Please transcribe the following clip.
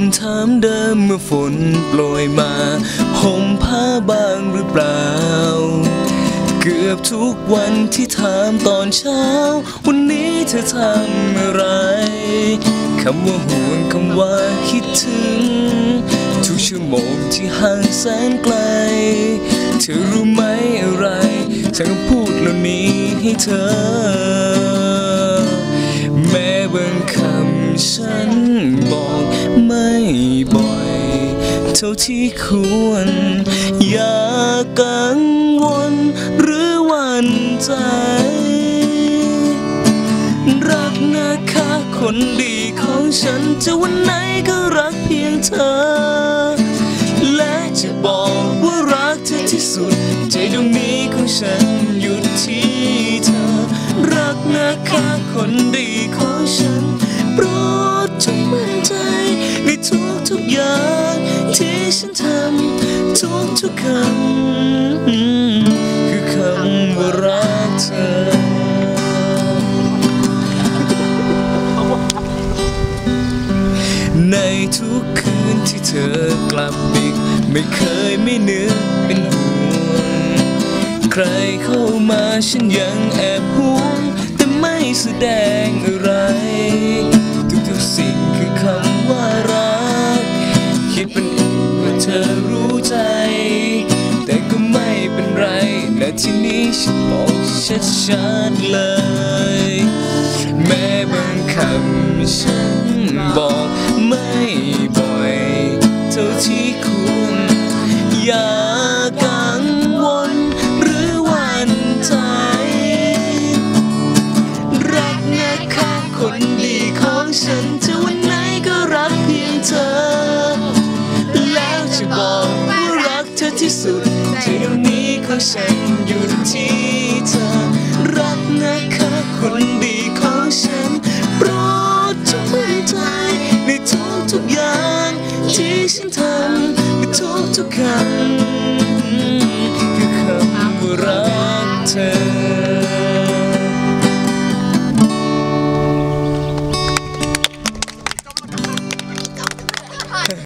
ำถามเดิมเมื่อฝนโปรยมาห่มผ้าบางหรือเปล่า เกือบทุกวันที่ถามตอนเช้า วันนี้เธอทำอะไรคำว่าห่วงคำว่าคิดถึง ทุกชั่วโมงที่ห่างแสนไกล เธอรู้ไหมอะไร ฉันก็พูดเหล่านี้ให้เธอ แม้บางคำฉัน ท่าที่ควร อย่ากังวลหรือวันใจ รักนะคะคนดีของฉันจะวันไหนก็รักเพียงเธอ และจะบอกว่ารักเธอที่สุดใจดวงนี้ของฉัน ฉันทำทุกทุกคำคือคำว่ารักเธอในทุกคืนที่เธอกลับดึกไม่เคยไม่นึกเป็นห่วง ใครเข้ามาฉันยังแอบห่วง แต่ไม่แสดง ที่นี้ฉันบอกชัดๆเลย แม้บางคำฉันบอกไม่บ่อย เท่าที่ควรอย่ากังวลหรือหวั่นใจ รักนะคะคนดีของฉันจะวันไหนก็รักเพียงเธอ แล้วจะบอกว่ารักเธอที่สุดที่ตรงนี้ ที่เธอรักนะคะคนดีของฉันโปรดจงมั่ใจในทุกทุกอย่างที่ฉันทำในทุกทุกคำคือคำว่ารักเธอ